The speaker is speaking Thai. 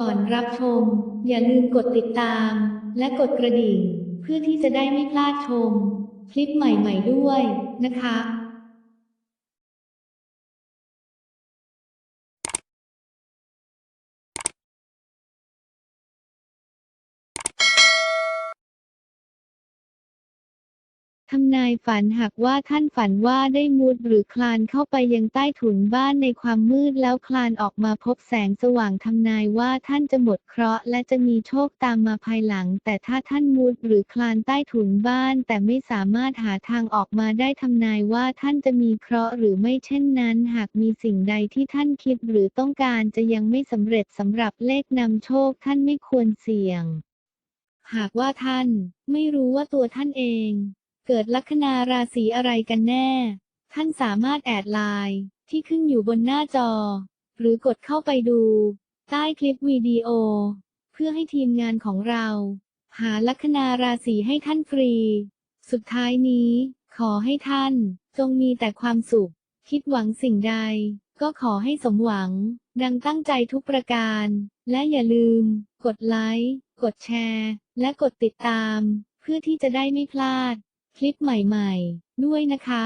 ก่อนรับชม อย่าลืมกดติดตาม และกดกระดิ่ง เพื่อที่จะได้ไม่พลาดชม คลิปใหม่ๆด้วยนะคะ ทำนายฝันหากว่าท่านฝันว่าได้มุดหรือคลานเข้าไปยังใต้ถุนบ้านในความมืดแล้วคลานออกมาพบแสงสว่างทำนายว่าท่านจะหมดเคราะห์และจะมีโชคตามมาภายหลัง แต่ถ้าท่านมุดหรือคลานใต้ถุนบ้าน แต่ไม่สามารถหาทางออกมาได้ทำนายว่าท่านจะมีเคราะห์หรือไม่เช่นนั้น หากมีสิ่งใดที่ท่านคิดหรือต้องการจะยังไม่สำเร็จสำหรับเลขนำโชคท่านไม่ควรเสี่ยง หากว่าท่านไม่รู้ว่าตัวท่านเอง เกิดลัคนาราศีอะไรกันแน่ ท่านสามารถแอดไลน์ที่ขึ้นอยู่บนหน้าจอ หรือกดเข้าไปดู ใต้คลิปวิดีโอ เพื่อให้ทีมงานของเรา หาลัคนาราศีให้ท่านฟรี สุดท้ายนี้ ขอให้ท่านจงมีแต่ความสุข คิดหวังสิ่งใด ก็ขอให้สมหวัง ดังตั้งใจทุกประการ และอย่าลืม กดไลค์ กดแชร์ และกดติดตาม เพื่อที่จะได้ไม่พลาด คลิปใหม่ๆ ด้วยนะคะ